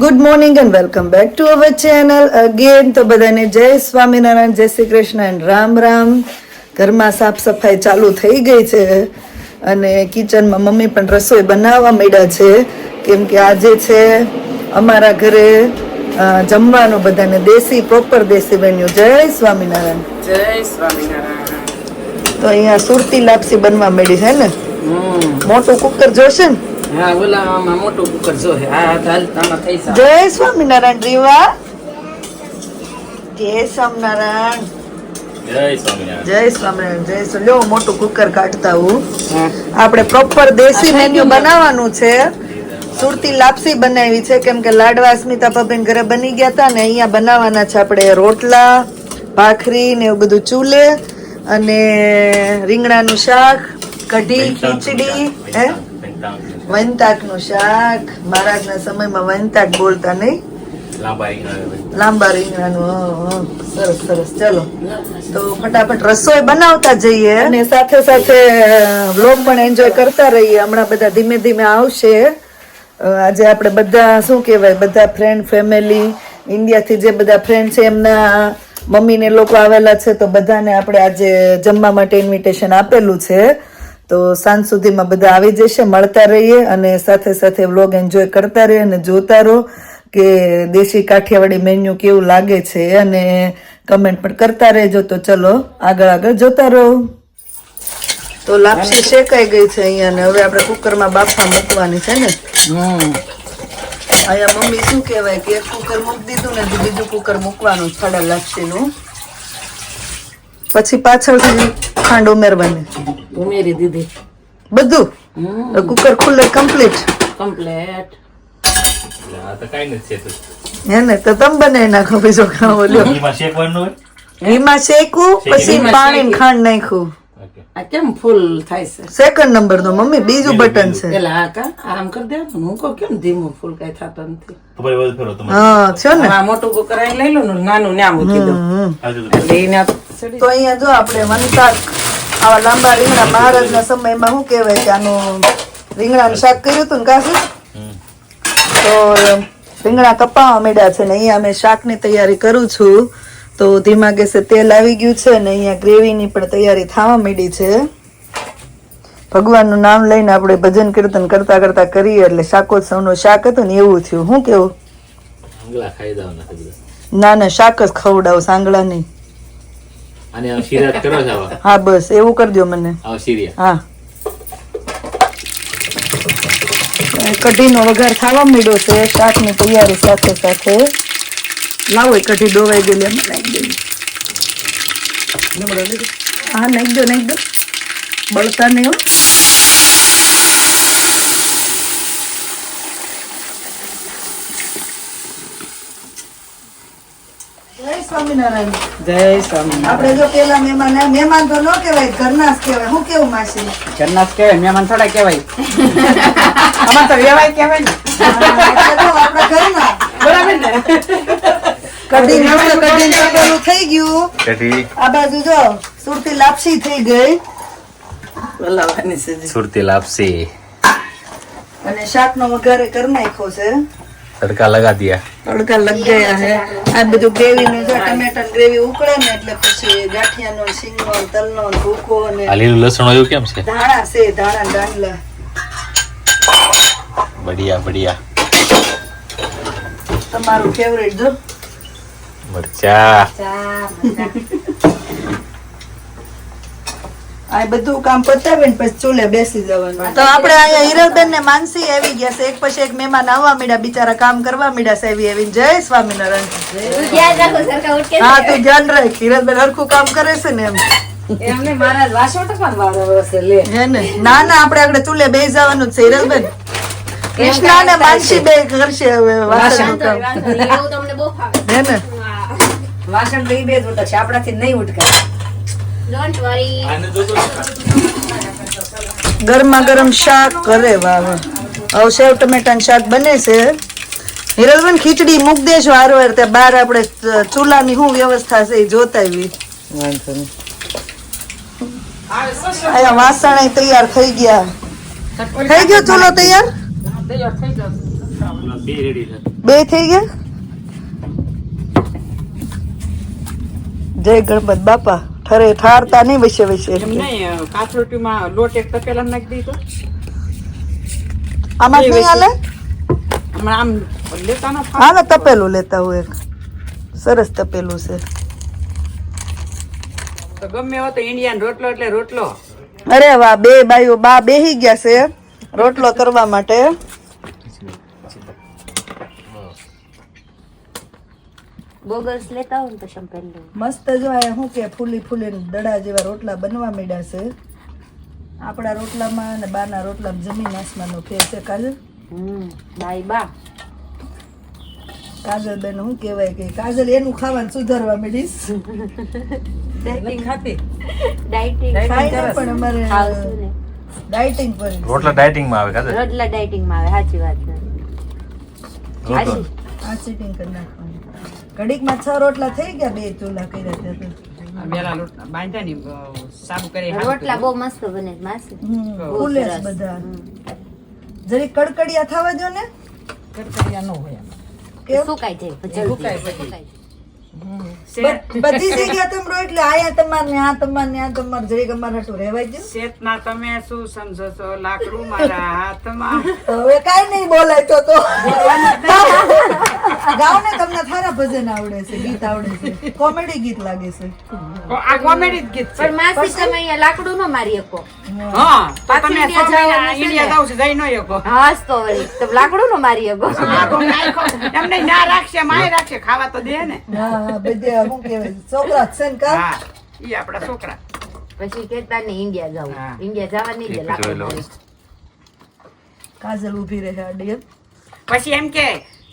Good morning and welcome back to our channel again તો બધાને જય સ્વામિનારાયણ જય શ્રી કૃષ્ણ એન્ડ રામ રામ. ઘરમાં સાફ સફાઈ ચાલુ થઈ ગઈ છે અને કિચનમાં મમ્મી પણ રસોઈ બનાવવા માંડ્યા છે. કેમ કે આજે છે અમારા ઘરે જમવાનું બધાને દેશી પ્રોપર દેશી બન્યું જય સ્વામિનારાયણ. જય સ્વામિનારાયણ. તો અહીંયા સુરતી લાપસી બનવા માંડી છે ને? મોટું કુકર જોશે ને? હા ઓલા આમાં મોટું કુકર જો હે હા હા હાલ આમાં થઈ જા. જય સ્વામિનારાયણ રીવા. જય સ્વામિનારાયણ. જય સ્વામિનારાયણ. જય સ્વામિનારાયણ જય લ્યો મોટું કુકર કાઢતા હું. આપણે પ્રોપર દેશી મેન્યુ બનાવવાનું છે. સુરતી લાપસી બનાવી છે કેમ કે લાડવા સ્મિતા ભાભીન ઘરે બની ગયા હતા ને અહીંયા બનાવવાના છે આપણે રોટલા ભાખરી ને એવું બધું ચૂલે અને રીંગણાનું શાક કઢી ખીચડી હે? વંતાકનું શાક. મહારાજના સમયમાં વંતાક બોલતા નહીં. લાંબા રીંગણા લાંબા રીંગણાનું હં, હં. સરસ સરસ. ચલો. તો ફટાફટ રસોઈ બનાવતા જઈએ. અને સાથે સાથે વ્લોગ પણ એન્જોય કરતા રહીએ. હમણાં બધા ધીમે ધીમે આવશે. આજે આપણે બધા શું કહેવાય બધા ફ્રેન્ડ ફેમિલી ઇન્ડિયાથી જે બધા ફ્રેન્ડ છે એમના મમ્મીને લોકો આવેલા છે તો બધાને આપણે આજે જમવા માટે ઇન્વિટેશન આપેલું છે. તો સાંજ સુધીમાં બધા આવી જશે મળતા રહીએ અને સાથે સાથે વ્લોગ એન્જોય કરતા રહીએ અને જોતા રહો કે દેશી કાઠિયાવાડી મેન્યુ કેવું લાગે છે અને કમેન્ટ પણ કરતા રહેજો. તો ચલો આગળ આગળ જોતા રહો. તો લાપસી શેકાઈ ગઈ છે અહીંયા ને હવે આપણે કુકરમાં બાફવા મૂકવાની છે ને. અહીંયા મમ્મી શું કહેવાય કે એક કુકર મૂકી દીધું ને બીજું કુકર મૂકવાનું છે ફાડા લાપસીનું. પછી પાછળથી ખાંડ ઉમેરવાની ઉમેરી દીધી. બધું? કુકર ખુલ્લે કમ્પ્લીટ કમ્પ્લીટ તો કાંઈ નથી છે તો. હે ને? તો તમે બનાવી નાખો બીજો ખાવો લ્યો એમાં શેકવાનું એમાં શેકું પછી પાણી ખાંડ નાખ્યું. ઓકે આ કેમ ફૂલ થાય છે સેકન્ડ નંબર નો મમ્મી બીજું બટન છે. એટલે આ કા? આમ કરી દે. હું કહું કેમ ધીમું ફૂલ કઈ થતો નથી? તો ભાઈ ફેરો તમારે. હા છે ને? આ મોટું કો કરાઈ લઈ લો ને નાનું ન્યા મૂકી દો તો એટલે એને તો અહીંયા જો આપણે વનશાક આવા લાંબા રીંગણા મહારાજના સમયમાં શું કહેવાય કે આનું રીંગણાનું શાક કર્યું હતું ને કાશું? તો રીંગણા કપાવા માંડ્યા છે ને અહીંયા અમે શાકની તૈયારી કરું છું. તો ધીમા ગેસે તેલ આવી ગયું છે ને અહીંયા ગ્રેવીની પણ તૈયારી થવા માંડી છે. ભગવાનનું નામ લઈને આપણે ભજન કીર્તન કરતા કરતા કરીએ એટલે શાકોત્સવનું શાક હતું ને એવું થયું. શું કેવું? ના ના શાક જ ખવડાવ સાંગળા નહીં અને હા બસ એવું કરજો મને. હા. કઢીનો વઘાર ખાવા માંડ્યો છે શાકની તૈયારી સાથે સાથે. લાવો એ કઢી ડોવાઈ ગયેલી એમ. નાખી દઈએ. હા નાખી દો નાખી દો. બળતા નહીં જય સ્વામિનારાયણ. જય સ્વામિનારાયણ. આપણે જો પેલા મહેમાન મહેમાન તો ન કહેવાય ઘરના જ કહેવાય. હું કેવું માસી? જન્નાથ કહેવાય મહેમાન થોડા કહેવાય. આમાં તો વ્યવહાર કહેવાય ને. આપણા ઘરના. બરાબર ને? કઢી મસ્ત કઢી તપેલું થઈ ગયું. કઢી. આ બાજુ જો સુરતી લાપસી થઈ ગઈ. બોલાવાની છે સુરતી લાપસી. અને શાકનો વઘારે કરી નાખ્યો છે. તડકા લગા દિયા. તડકા લગ ગયા હે આ બધું ગ્રેવી નું જો ટમેટા ગ્રેવી ઉકળે ને એટલે પછી ગાંઠિયાનો સિંગનો તલનો ભૂકો આ લીલું લસણ આવ્યું કેમ છે? ધાણા છે ધાણા ડાંગલા બઢિયા બઢિયા. તમારું ફેવરેટ જો. મરચા. આ બધું કામ પતાવીને પછી ચૂલે બેસી જવાનું. તો આપણે અહીંયા હિરલબેન ને માનસી આવી ગયા છે. એક પછી એક મહેમાન આવવા મીડા બિચારા કામ કરવા મીડા છે. એવી એવી જય સ્વામિનારાયણ. હા તું ધ્યાન રાખ. હિરલબેન હરખું કામ કરે છે ને એમ. એમને મારા વાસણ વારો હશે લે. હે ને? ના ના આપણે આગળ ચૂલે બેસી જવાનું જ છે હિરલબેન. કૃષ્ણા ને માનસી બે કરશે હવે વાસણનું કામ. હે ને? વાસણ તો બે જ ઉટકશે આપણાથી નહીં ઉટકાય. ગરમા ગરમ શાક કરે વાહ વાહ હવે સેવ ટમેટાનું શાક બને છે. હિરલબેન ખીચડી મૂક દેજો હારો હાર ત્યાં બહાર આપણે ચૂલાની શું વ્યવસ્થા છે એ જોતા આવી. વાંધો નહીં. અહીંયા વાસણ તૈયાર થઈ ગયા. થઈ ગયો ચૂલો તૈયાર? તૈયાર થઈ ગયો. બે રેડી છે. બે થઈ ગયા? જય ગણપત બાપા. ઠરે ઠારતા નહીં વિશે વિશે કાથરોટીમાં લોટ એક તપેલા નાખી દીધો. આમાં નહીં હાલે? આમ લેતા ફાવે. તપેલું લેતા હું એક. સરસ તપેલું છે. તો ગમે એવો તો ઇન્ડિયન રોટલો એટલે રોટલો. અરે વાહ બે બાઈઓ બા બેહી ગયા છે રોટલો કરવા માટે. ગોગલ્સ લેતા હોય તો શંપેન લો. મસ્ત જો આ શું કે ફૂલી ફૂલી દડા જેવા રોટલા બનવા માંડ્યા છે. આપણા રોટલામાં અને બાના રોટલામાં જમીન આસમાનનો ફેર છે કાજલ હમ બાય બા. કાજલ બેન શું કહેવાય કે કાજલ એનું ખાવાનું સુધારવા મળીશ ડાયટિંગ ખાતી. ડાયટિંગ ખાય પણ અમારે ડાયટિંગ પર રોટલા ડાયટિંગમાં આવે કાજલ રોટલા ડાયટિંગમાં આવે સાચી વાત છે. રોટલો. આ ચીટિંગ કરી નાખવાનું ઘડીકમાં છ રોટલા થઈ ગયા બે ચૂલા કર્યા ત્યાં બાંધ્યા ને કરી રોટલા બહુ મસ્ત બને છે માસી. ફૂલે બધા જરી કડકડિયા થવા દો ને. કડકડિયા ન હોય આમાં. સુકાઈ જાય પછી. સુકાય પછી. સુકાઈ જાય. શેત- બ- બધી જગ્યા તમરો એટલે આયા તમાર ને આ તમાર ને આ તમાર જરીક અમારે હાટું રહેવાય દો શેતના તમે શું સમજો છો? લાકડું મારા હાથમાં. હવે કાઈ નહીં બોલાય તો તો. ગાવ ને તમને થારા ભજન આવડે છે ગીત આવડે છે. કોમેડી ગીત લાગે છે. આ કોમેડી ગીત છે. પણ માસી તમે અહીંયા લાકડું ન મારી શકો. હા. તો પાછું તમે ઇન્ડિયા સો છે ઇન્ડિયા જાવ છો જઈ ન શકો. હા તો વળી તમે લાકડું ન મારી શકો. એમને ના રાખશે માય રાખશે ખાવા તો દે ને. હા બધે હું કહેવાય છોકરા છે ને કા? ઈ આપડા છોકરા. પછી કેતા ને ઇન્ડિયા જાવ ઇન્ડિયા જવા નહીં દે લાકડું. કાજલ ઊભી રહે અડીએ પછી એમ કે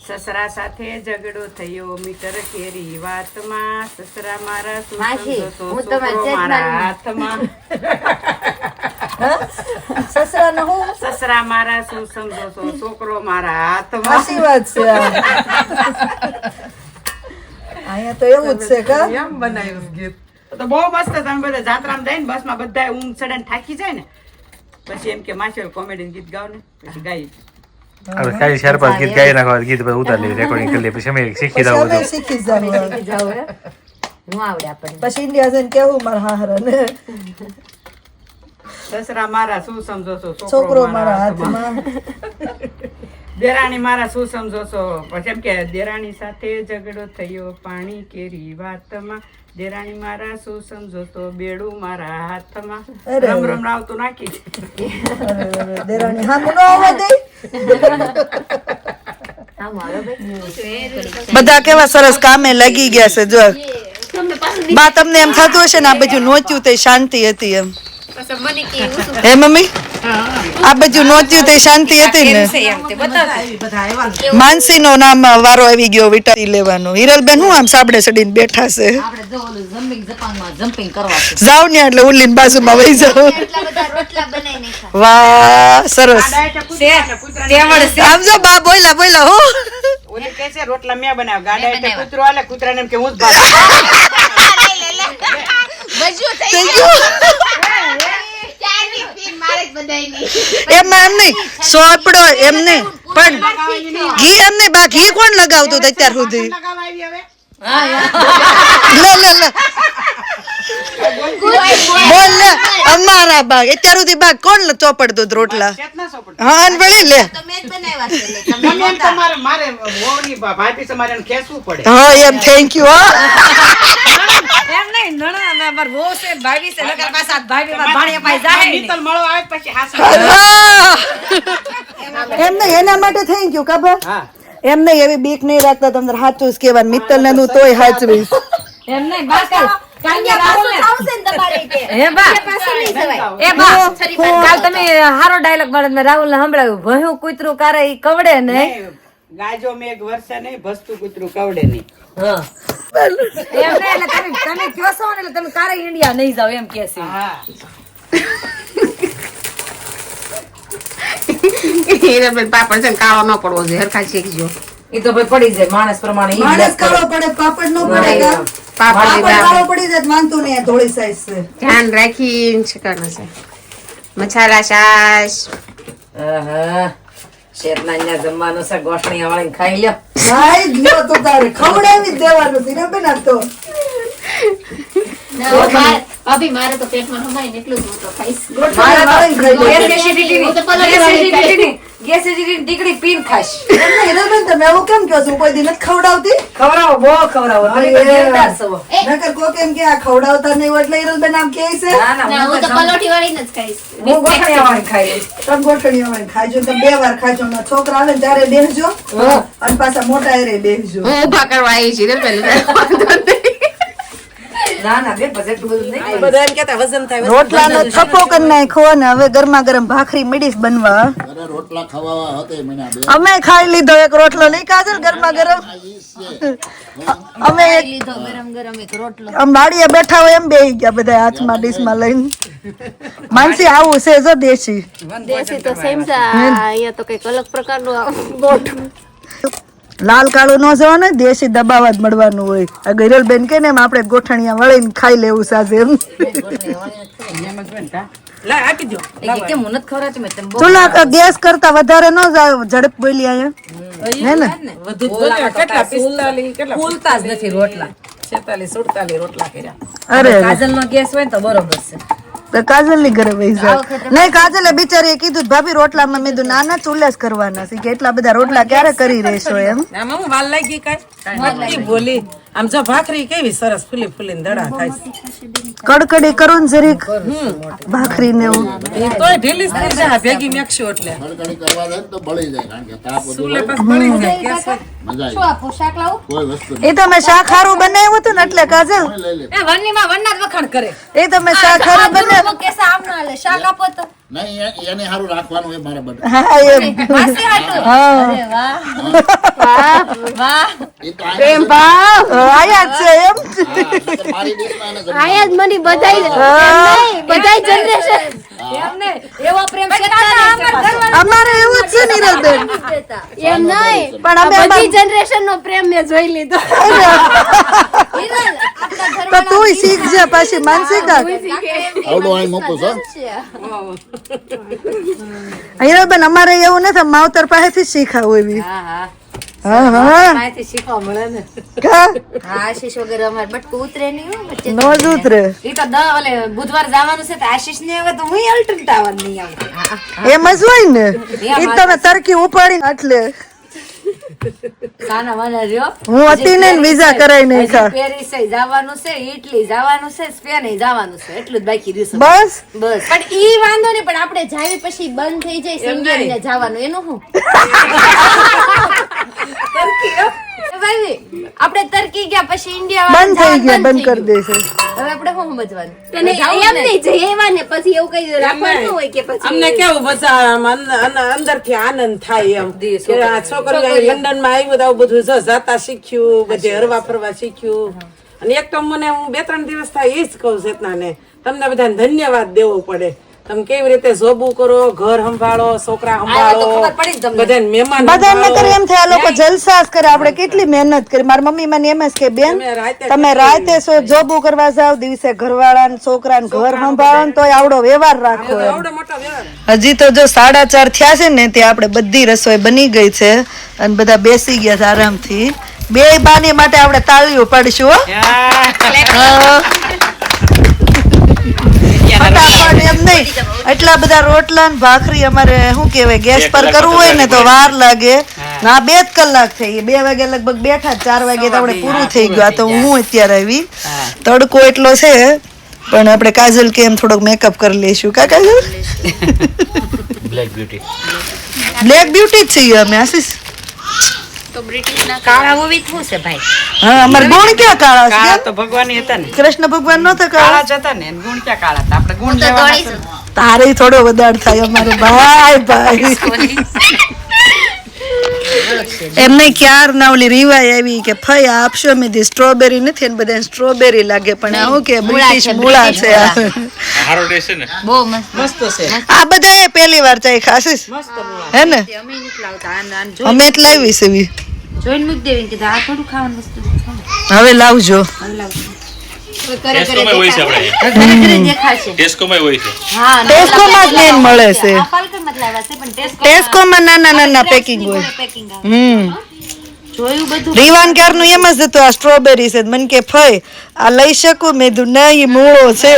સસરા સાથે ઝઘડો થયો મીટર કેરી વાતમાં. સસરા મારા છોકરો હાથમાં. સસરા ને હું? સસરા મારા શું સમજો છો? છોકરો મારા હાથમાં. સાચી વાત છે અહીંયા તો એવું જ છે કે? એમ બનાવ્યું ગીત? તો બહુ મસ્ત તમે બધા જાત્રામાં જઈને બસમાં બધા ઊંઘ ચડે થાકી જાય ને. પછી એમ કે માસી કોમેડી ગીત ગાવ ને પછી ગાઈ. હવે ખાલી ચાર પાંચ ગીત ગાઈ નાખવા ગીત પછી ઉતાર લઈએ રેકોર્ડિંગ કરી લઈએ પછી અમે શીખી દઉં બધું શીખી જાવ જાવ હું આવડે આપણને પછી ઇન્ડિયા જઈને કેવું મારા હાહરા સસરા મારા શું સમજો છો છોકરો મારા હાથમાં દેરાણી મારા શું સમજો છો પછી એમ કે દેરાણી સાથે ઝઘડો થયો પાણી કેરી વાતમાં દેરાણી મારા શું સમજો તો બેડું મારા હાથમાં. રમ રમ રાવતું નાખી દેરાણી હા મુનો આવવા દે. બધા કેવા સરસ કામે લાગી ગયા છે જો. બા તમને એમ થતું હશે ને આ બધું નોચ્યું તે શાંતિ હતી એમ. હે મમ્મી? આ બધું નોચ્યું તે શાંતિ હતી ને? માનસી નો. નામ વારો આવી ગયો વિટારી લેવાનો. હિરલબેન હું આમ સાબડે સડીને બેઠા છે? જાવ ને એટલે ઉલ્લી બાજુમાં વહી જાવ એટલા બધા રોટલા બનાવી નાખ્યા. વાહ સરસ. આમ જો બા બોલા બોલા હો. ઓલી કહે છે રોટલા મેં બનાવ્યા ગાડા એટલે કૂતરો આલે કૂતરાને એમ કે હું જ ભાગું. થઈ ગયું. એમાં એમ નહીં. સોપડો એમ નહીં. પણ ઘી એમ નહીં બા ઘી કોણ લગાવતું હતું અત્યાર સુધી? બોલ લે. અમારા બાગ અત્યાર સુધી બાગ કોણ ચોપડતું હતું રોટલા? હા અને વળી લે. હા એમ થેન્ક યુ એટલે તમે ગમે નણા તમારે મારે વહુની છે ભાભી છે મારે એને ખેંચવું પડે હા એમ થેન્ક યુ નીતલ મળો આવે પછી હાસુ. એમ નહીં એના માટે થઈ ગયું ખબર? હા. એમ નહીં એવી બીક નહીં રાખતા તમને સાચું જ કહેવાનું. મિત્તલ ને હું તોય સાચવીશ એમ પાછું પાછું નહીં. કાલ તમે હારો ડાયલોગ મળે મેં રાહુલ ને સંભળાવ્યું ભયું કૂતરું કારે કવડે ને? નહીં, ગાજો મેઘ વર્ષે નહીં ભસતું કૂતરું કવડે નહીં. એમ એટલે તમે તમે કયો છો ને એટલે તમે કારે ઇન્ડિયા નહીં જાવ એમ કે છે. હીરાબેન પાપડ છે ને કાળો ન પડવો જોઈએ હરખા શીખજો એ તો ભાઈ પડી જાય માણસ પ્રમાણે માણસ કાળો પડે પાપડ નો પડે પાપડ કાળો પડી જાય માનતું વાંધો નહીં થોડી ધોળી સાઈઝ છે. ધ્યાન રાખીને શીખવાનું છે મસાલા છાશ. આહા. શેરના અહીંયા જમવાનું છે ગોઠણીયા વાળીને ખાઈ લ્યો. ભાઈ લ્યો તો તારે. ખવડાવી દેવાનું ધીરબેન આ તો. અભી મારે તો પેટમાં હમાય ને એટલું જ હું તો ખાઈશ. ગોઠણ ખાઈ. ગેસ એસિડિટીની- હું તો પલાળી ગેસ વાળી એસિડિટીની- ગેસ એસિડિટીની ટીકડી પીને ખાશ એમ નહીં, તમે એવું કેમ કહો છો? કોઈ દિવસ નથી ખવડાવતી? ખવડાવો બહુ ખવડાવો. તમે દેવદાર છો. નકર કો કેમ કે આ ખવડાવતા નહીં એટલે હીરાબેન આમ કહે છે. ના ના હું તો પલોઠી વાળીને જ ખાઈશ. હું ગોઠણી વાળી ખાઈશ. તમે ગોઠણીઓ વાળીને ખાજો તમે બે વાર ખાજો ને છોકરા આવે ને ત્યારે બેસજો અને પાછા મોટા એરે બેસજો હું ઊભા કરવા આવી છીએ પેલું ના ના થપ્પો કરી નાખ્યો ને હવે ગરમા ગરમ ભાખરી મીડીશ બનવા. અરે રોટલા ખવાવા હતે મને બે. અમે ખાઈ લીધો એક રોટલો લઈ કાજલ ગરમા. ગરમ અમે એક લીધો ગરમ ગરમ એક રોટલો. આમ વાડીએ બેઠા હોય એમ બેહી ગયા બધા હાથમાં ડીશમાં લઈને. માનસી આવું છે જો દેશી. દેશી તો સેમ અહીંયા તો કંઈક અલગ પ્રકારનું ગોઠ લાલ કાળું ન જવાનું દેશી દબાવા જ મળવાનું હોય. આ ગઈરલ બેન કે ને એમ આપણે ગોઠણિયા વળીને ખાઈ લેવું સાજે એમ. ચૂલા ગેસ કરતા વધારે ન જાય ઝડપ બોલી અહીંયા હે ને? રોટલા. અરે કાજલ નો ગેસ હોય તો બરોબર છે. તો કાજલની ઘરે વહી જાય. નહીં કાજલે બિચારીએ કીધું ભાભી રોટલામાં મેં કીધું ના ના ચૂલે કરવાના છે કે એટલા બધા રોટલા ક્યારે કરી રહેશો એમ? વાલ લાગી કઈ? બોલી. આમ જો ભાખરી કેવી સરસ ફૂલી ફૂલી દડા થાય કડકડી કરો ને જરીક. ભાખરી ને એવું એ તોય ઢીલી થઈ જાય ભેગી મેકશું એટલે. કડકડી કરવા જાય તો બળી જાય કારણ કે તાપ સુલે પાસ બળી જાય ગેસ હોય. મજા શું આવી શાક લાવું? કોઈ વસ્તુ એ તમે શાક હારું બનાવ્યું હતું ને એટલે કાજલ? એ વનીમાં વનના જ વખાણ કરે. એ તમે શાક હારું બનાવ્યું. કેસા આમ ના લે શાક આપો તો. નહીં એને સારું રાખવાનું મારા હા એ આયા જ મને બધાય બધાય જનરેશન એમ એવો પ્રેમ છે અમારે એવું જ છે એમ નહીં પણ અમે બધી જનરેશન નો પ્રેમ મેં જોઈ લીધો. તો તું શીખજે પછી માનસિક આવડો અહીં મૂકું છો હીરાબેન અમારે એવું નથી માવતર પાસેથી શીખાવું એવી. એમ જ હોય ને. તમે તરકી ઉપાડી એટલે. રહ્યો હું હતી ને વિઝા કરાઈ નહીં ખા. પેરિસ જવાનું છે ઇટલી જવાનું છે સ્પેન જવાનું છે. એટલું જ બાકી રહ્યું બસ? બસ. પણ ઈ વાંધો નહીં પણ આપણે જાવી પછી બંધ થઈ જાય સિંગર ને જવાનું. એનું શું? આપણે તરકી ગયા પછી ઇન્ડિયા બંધ થઈ ગયા બંધ કરી દેશે. હવે આપણે શું સમજવાનું? એમ નહીં જઈવા ને પછી એવું કઈ રાખવાનું હોય કે પછી? અમને કેવું બધા અંદરથી આનંદ થાય એમ. આ છોકરો લંડનમાં આવ્યું તો આવું બધું જો જાતા શીખ્યું બધે હરવા ફરવા શીખ્યું. અને એક તો મને હું બે ત્રણ દિવસ થાય એ જ કહું ચેતના ને તમને બધાને ધન્યવાદ દેવો પડે. તમે કેવી રીતે જોબું કરો ઘર સંભાળો છોકરા સંભાળો ખબર પડી ને તમને. બધાને મહેમાન બધાને. નકર એમ થાય આ લોકો જલસા જ કરે આપણે કેટલી મહેનત કરી. મારી મમ્મી મને એમ જ કે બેન તમે રાતે રાતે કરવા જાવ દિવસે ઘરવાળા ને છોકરા ને ઘર સંભાળો ને તો આવડો વ્યવહાર રાખો હજી તો જો સાડા ચાર થયા છે ને ત્યાં આપણે બધી રસોઈ બની ગઈ છે અને બધા બેસી ગયા છે આરામથી. બે બાની માટે આપણે તાળીઓ પાડીશું હો હા. ફટાફટ એમ નહીં એટલા બધા રોટલા ને ભાખરી અમારે શું કહેવાય ગેસ પર કરવું હોય ને તો વાર લાગે. ના બે જ કલાક થઈ બે વાગે લગભગ બેઠા ચાર વાગે તો આપણે પૂરું થઈ ગયું. તો હું અત્યારે આવી. તડકો એટલો છે પણ આપણે કાજલ કે એમ થોડોક મેકઅપ કરી લઈશું. કા kajal? Black beauty black beauty જ છીએ અમે આશીષ. કાળા મૂવી શું છે ભાઈ. હા અમારે ગુણ ક્યાં કાળા છે? કાળા તો ભગવાન હતા ને. કૃષ્ણ ભગવાન નહોતા કાળા કાળા? જ હતા ને ગુણ ક્યાં કાળા હતા? આપણે ગુણ લેવાના તારે થોડો વધાર થાય અમારે. ભાઈ ભાઈ. એમને ક્યાર ના ઓલી રીવાય આવી કે ફઈ આપશો મેં દી સ્ટ્રોબેરી નથી ને બધા સ્ટ્રોબેરી લાગે પણ આવું કે બ્રિટિશ મૂળા છે. આ. સારો છે ને? બહુ મસ્ત. મસ્ત છે. આ બધા પહેલી વાર ચાઈ ખાસીસ હે ને? અમે જ લાવી છે બી. જોઈને મૂકી દેવી કે આ થોડું ખાવાનું વસ્તુ હવે લાવજો ટેસ્કોમાં હોય છે આપણે ઘરે ઘરે દેખાશે ટેસ્કોમાં હોય છે હા ટેસ્કોમાં જ main મળે છે. આ ફાલ્કનમાં જ લાવ્યા છે પણ ટેસ્કો ટેસ્કોમાં નાના નાના પેકિંગ હોય હમ જોયું ક્યારનું એમ જ હતું આ સ્ટ્રોબેરી છે મને કે ફઈ આ લઈ શકું મેં કીધું નહીં મૂળો છે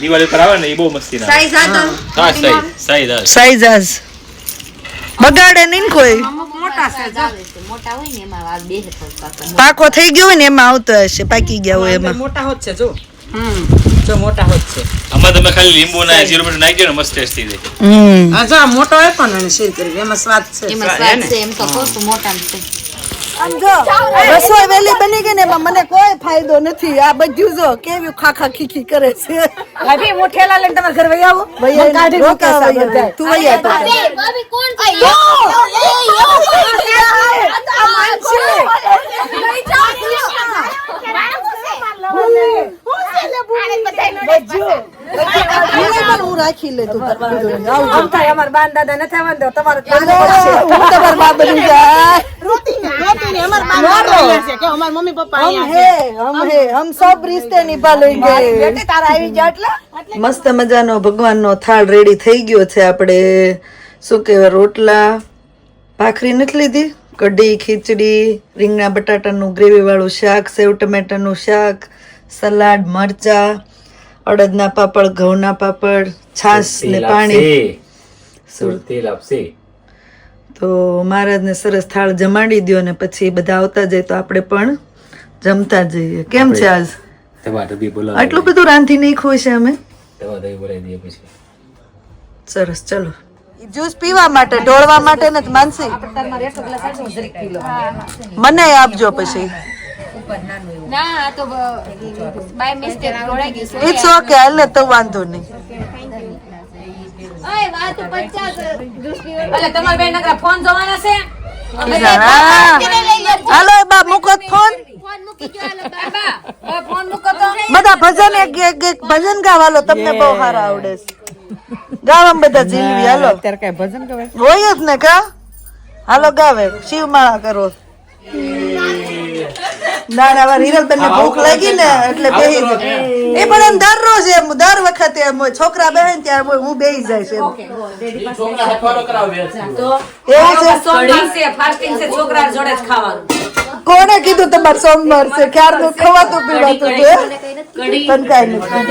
દિવાળી પર આવે ને એ બહુ મસ્તી સાઈઝ આ તો હા સાઈ સાઈ દા સાઈઝાઝ બગાડે નહીં કોઈ? પાકા થઈ ગયો હોય ને એમાં આવતો હશે પાકી ગયા હોય એમાં. મોટા હોત છે જો. જો મોટા હોત છે. આમાં તમે ખાલી લીંબુ ના જીરું મીઠું નાખી દો ને મસ્ત ટેસ્ટ થઈ જાય હા જો મોટો હોય પણ શેર કરી એમાં સ્વાદ છે. એમાં સ્વાદ છે એમ તો મોટા છે. રસોઈ વેલી બની ગઈ ને એમાં મને કોઈ ફાયદો નથી આ બધું જો કેવી ખાખા ખીખી કરે છે ભાભી હું ઠેલા લઈને તમારા ઘર વઈ આવું ભૈયા કાઢી મૂકે રોકા છે વૈયા. ભાભી તું છે તો. કોણ મને પણ મસ્ત મજાનો ભગવાનનો થાળ રેડી થઈ ગયો છે આપણે. શું કહેવાય રોટલા ભાખરી નથી લીધી? કઢી ખીચડી રીંગણા બટાટા નું ગ્રેવી વાળું શાક સેવ ટમેટાનું શાક સલાડ મરચા અડદના પાપડ ઘઉંના પાપડ છાશ ને પાણી. સુરતી લાપસી. તો મહારાજને સરસ થાળ જમાડી દો ને પછી બધા આવતા જાય તો આપણે પણ જમતા જઈએ. કેમ છે આજ? આટલું બધું રાંધી નાખ્યું છે અમે? સરસ ચલો. જ્યુસ પીવા માટે ઢોળવા માટે ને માનસી? મને આપજો પછી. ના આ તો બાય મિસ્ટેક જોડાઈ ગયું ઇટ્સ ઓકે હાલે તો વાંધો નહીં ઓય વાત 50 દૃષ્ટિ એટલે તમારા બેન નકરા ફોન જોવાના છે? હાલો બા મૂકો ફોન. બધા ભજન એક એક એક ભજન ગાવાલો તમને બહુ સારા આવડે છે. ગાવા બધા જીલવી હાલો. અત્યારે કઈ ભજન ગાવે હોય જ ને કા? હાલો ગાવે. શિવમાળા કરો. ના ના હિરલ બેન ને ભૂખ લાગી ને એટલે બે એ પણ એમ દરરોજ એમ દર વખતે એમ હોય. છોકરા બેહે ને ત્યારે હું બેહી જાય છે કોને કીધું તમારે સોમવાર છે? ક્યારનું ખવાતું પીવાતું છે પણ કઈ નથી.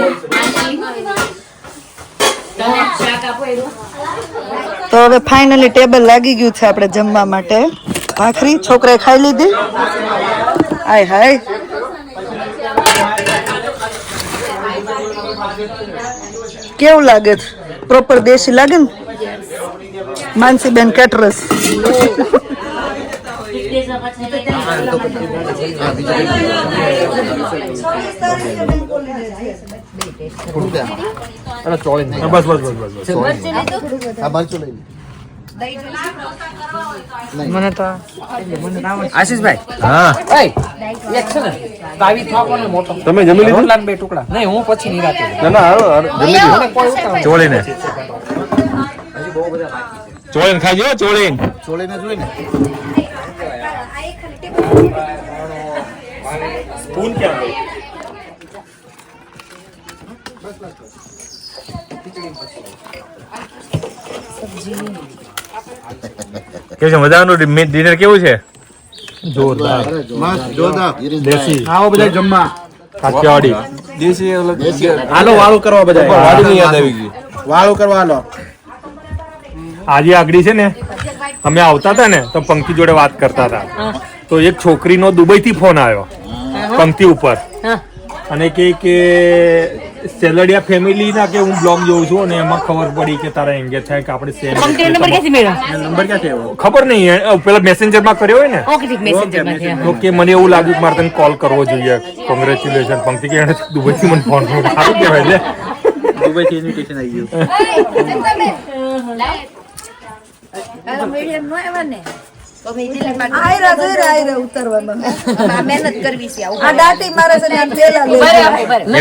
તો હવે ફાઇનલી ટેબલ લાગી ગયું છે આપણે જમવા માટે. ભાખરી છોકરાએ ખાઈ લીધી? હાય હાય. કેવું લાગે? છે પ્રોપર દેશી લાગે ને? માનસીબેન કેટરસ. બસ બસ બસ બસ. હા મરચું તો આશીષભાઈ. હા. એક છે ને તાવી થાપવાનો મોટો. તમે જમી લીધું? લાન બે ટુકડા. નહીં હું પછી નિરાતે ના ના જમી લીધું? ચોળીને. ચોળીને ખાજો ચોળીને. ચોળીને જોઈને. કેવું છે મજાનું ડિનર કેવું છે? જોરદાર. મસ્ત જોરદાર. દેશી. આવો બધા જમવા. કાઠિયાવાડી. દેશી હાલો વાળું કરવા બધા વાડીની યાદ આવી ગઈ વાળું કરવા હાલો. આજે આગળી છે ને અમે આવતા હતા ને તો પંક્તિ જોડે વાત કરતા હતા. તો એક છોકરીનો દુબઈ થી ફોન આવ્યો પંક્તિ ઉપર. અને કે કે સેલડિયા ફેમિલી ના કે હું બ્લોગ જોઉં છું અને એમાં ખબર પડી કે તારા એંગેજ થાય કે આપણે સેમ નંબર ક્યાંથી મેળવ્યો નંબર ક્યાંથી આવ્યો? ખબર નહીં પેલા મેસેન્જરમાં કર્યો હોય ને? ઓકે ઠીક મેસેન્જરમાંથી મને એવું લાગ્યું કે મારે તને કોલ કરવો જોઈએ. કોંગ્રેચ્યુલેશન પંક્તિ કે એને દુબઈ થી મને ફોન કર્યો. સારું કહેવાય લે. દુબઈ થી ઇન્વિટેશન આવી ગયું.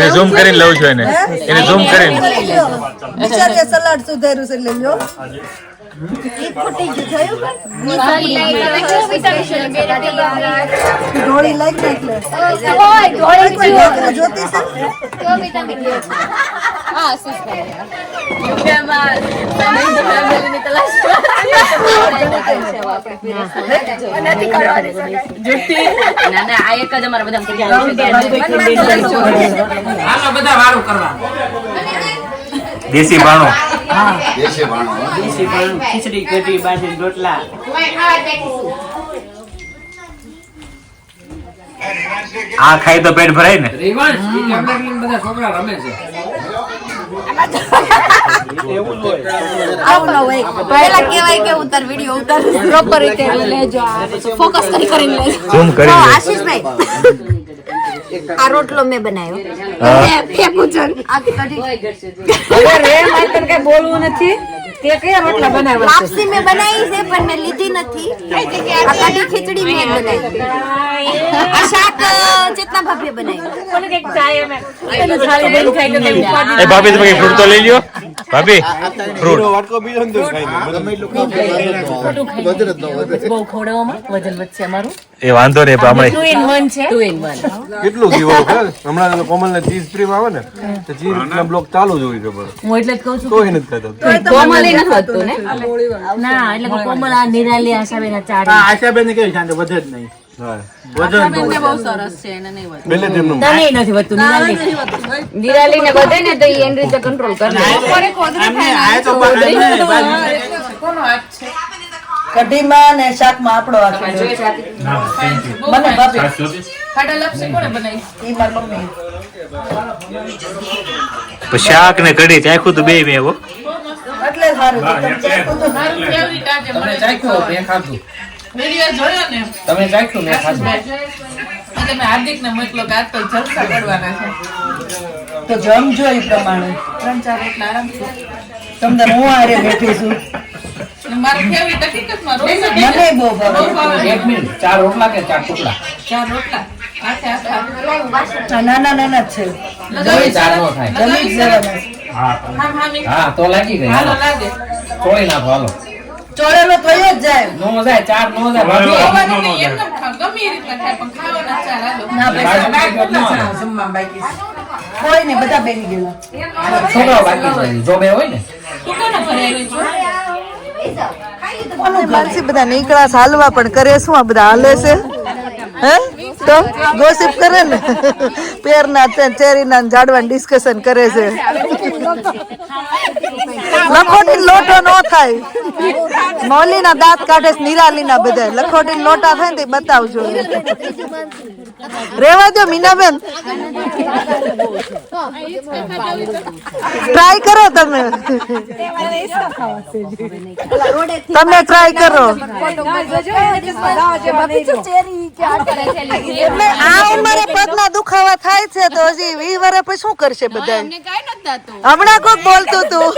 ઝૂમ કરીને લઉં છું એને. એને ઝૂમ કરીને. સલાડ સુધાર્યું છે લઈ લો. જોતી છે તો વિટામિન લે છે. હા, શું કરે? ના ના આ એક જ અમારા બધા હાલો બધા વાળું કરવા દેશી બાણો દેશે ભાણો. ખીચડી કઢી બાજરી રોટલા આ ખાઈ તો પેટ ભરાય ને કહેવાય કે ઉતાર વિડિયો ઉતાર પ્રોપર રીતે લેજો ફોકસ કરી કરીને લેજો. લે. આશીષભાઈ. આ રોટલો મેં બનાવ્યો. મેં ફેંકું છું. આ કઢી. હવે રે મારે કઈ બોલવું નથી. તે કયા રોટલા બનાવ્યા લાપસી મેં બનાવી છે પણ મેં લીધી નથી. આ કઢી ખીચડી મેં બનાવી. આ શાક ચેતના ભાભીએ બનાવ્યું. પણ કંઈક ચાય અમે એ ભાભી તમે ફ્રૂટ તો લઈ લ્યો? ભાભી ફ્રૂટ. વાટકો બીજો ને ખાઈ લે. ગમે એટલું ખાવ તો વધે જ ન વધે. બહુ ખવડાવવામાં વજન વધશે અમારું. એ વાંધો નહીં પણ ટુ ઇન વન છે. ટુ ઇન વન કેટલું ઘી ખબર હમણાં કોમલ ને ચીઝ ક્રીમ આવે ને તો ચીઝ ના બ્લોક ચાલુ જ હોય ખબર હું એટલે જ કહું છું કોઈ નથી ખાતા કોમલ એ નથી. વધતું ને ના એટલે કોમલ આ નિરાલી આશાબેન આ ચાર આશાબેન ને કેવી શાંતિ વધે જ નહીં. વજન બહુ સરસ છે બેલે તેમનું તને નથી વધતું નિરાલી. ને વધે ને તો એની રીતે કંટ્રોલ કરે કઢીમાં ને શાકમાં આપણો હાથ મને ભાભી. શાક ને કઢી ચાખ્યું તો બે મેં એટલે સારું તમે ચાખ્યું મેં ખાધું. ને? તમે ચાખ્યું મેં ખાધું. તમે હાર્દિક ને મોકલો કે આજ તો જલસા કરવાના છે. તો જમજો એ પ્રમાણે. ત્રણ ચાર તમને હું આરે બેઠી છું? મને બહુ ભાવે. ચાર રોટલા કે ચાર ટુકડા? ચાર રોટલા. નાના નાના છે. જમી ચાર થાય. જમી જવાના છે. હામ હામ એક હા તો લાગી ગઈ. હાલો હાલો. લાગે. ચોળી નાખો હાલો. ચોળેલો થયો જ જાય. નો જાય ચાર નો જાય. ભાભી ખાવાનું નહીં, એમ નેમ ખાવ ગમે એ રીતના ખાય પણ ખાવાના ચાર હાલો. ના બાજુ ભાઈ બીજું કેટલા ન જણા આવે. જમવા બાકી કોઈ નહીં બધા બેસી ગયેલા. છોકરાઓ બાકી જો બે હોય ને. ઘરે આવી બધા નીકળા હાલવા પણ કરે શું આ બધા હાલે છે? હે? તો ગોસિપ કરે ને? પેરના ચેરીના ઝાડવાનું ડિસ્કશન કરે છે. લખોટી લોટો નો થાય. મૌલીના દાંત કાઢે નિરાલીના બધા લખોટી લોટા થાય ને બતાવજો. રેવા દો મીનાબેન. ટ્રાય કરો તમે. તમે ટ્રાય કરો. એટલે આ ઉંમરે પગના દુખાવા થાય છે તો હજી વી વર્ષ પછી શું કરશે બધા હમણાં કોક બોલતું તું.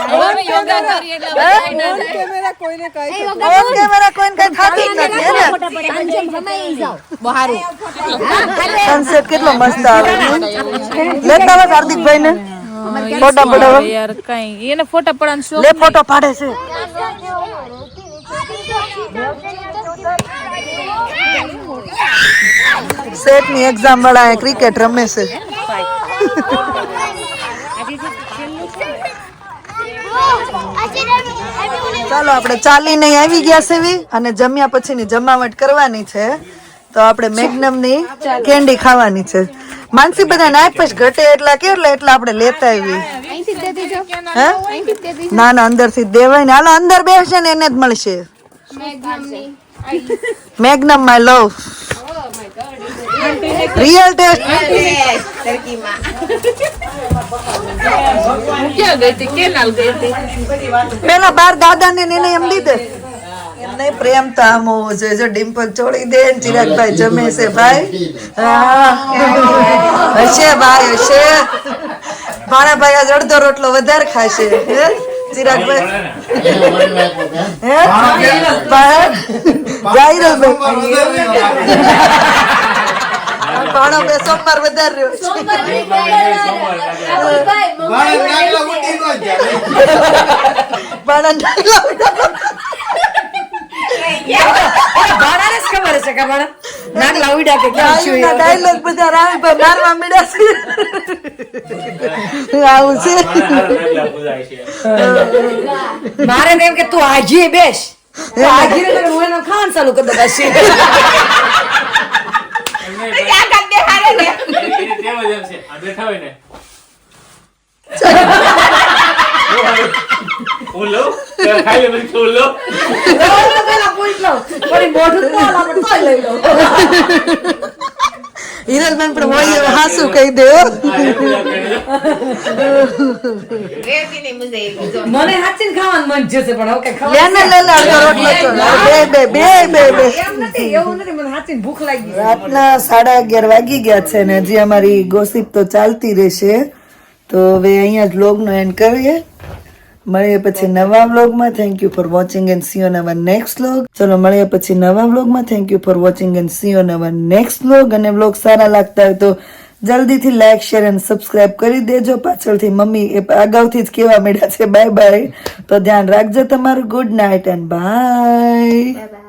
કેમેરા કોઈને કઈ થતી નથી. ને? સનસેટ કેટલો મસ્ત આવે. લેતા હોય હાર્દિકભાઈ ને ફોટા પડાવો. યાર કઈ એને ફોટા પડવાનો શોખ લે ફોટો પાડે છે. સેટની એક્ઝામ વાળા ક્રિકેટ રમે છે. ચાલો આપણે ચાલીને આવી ગયા છે અને જમ્યા પછીની જમાવટ કરવાની છે. તો આપણે મેગ્નમની કેન્ડી ખાવાની છે. માનસી બધા નાય પછી ઘટે એટલા કેટલા એટલા આપણે લેતા આવી ના ના અંદરથી દેવાય ને. હાલો અંદર બેસશે ને એને જ મળશે. Magnum my love. Real taste પેલા બાર દાદા ને એને એમ દીધે એમને પ્રેમ તો આમ હોવો જોઈએ જો ડિમ્પલ છોડી દે ને ચિરાગભાઈ જમે છે ભાઈ. હા. હશે ભાઈ હશે. ભાણાભાઈ આજ અડધો રોટલો વધારે ખાશે. હે? ચિરાગભાઈ. ભાણો બે સોમવાર વધારે રહ્યો છે ભાણે નાગલા ઉડી ન જાય. ભાણા ડાયલોગ ભાડાને જ ખબર હશે કે ભાડા ઉડ્યા કે છું ડાયલોગ બધા રામભાઈ મારવા મળ્યા છે. આવું છે. મારે તો એમ કે તું હાજી બેસ. હાજી ને હું. એનો ખાવાનું ચાલુ કરી દઉં પહેલા પૂછ લઉં વળી મોઢું તો હાલ આપણે તોય લઈ લઉં હિરલબેન પણ હોય હાસુ કહી દે હો. મને હાચીને ખાવાનું મન છે પણ હવે કઈ લે ને લે લે રોટલો બે બે બે બે બે. એમ નથી એવું નથી મને હાચીને ભૂખ લાગી રાતના સાડા અગિયાર વાગી ગયા છે ને હજી અમારી ગોસિપ તો ચાલતી રહેશે. તો હવે અહીંયા જ લોગનો એન્ડ કરીએ. મળીએ પછી નવા વ્લોગમાં. Thank you for watching and see on our next vlog ચલો મળીએ પછી નવા વ્લોગમાં. Thank you for watching and see on our next vlog અને વ્લોગ સારા લાગતા હોય તો જલ્દીથી લાઈક શેર અને સબસ્ક્રાઇબ કરી દેજો. પાછળથી મમ્મી એ અગાઉથી જ કહેવા મળ્યા છે બાય બાય તો ધ્યાન રાખજો તમારું. Good night and by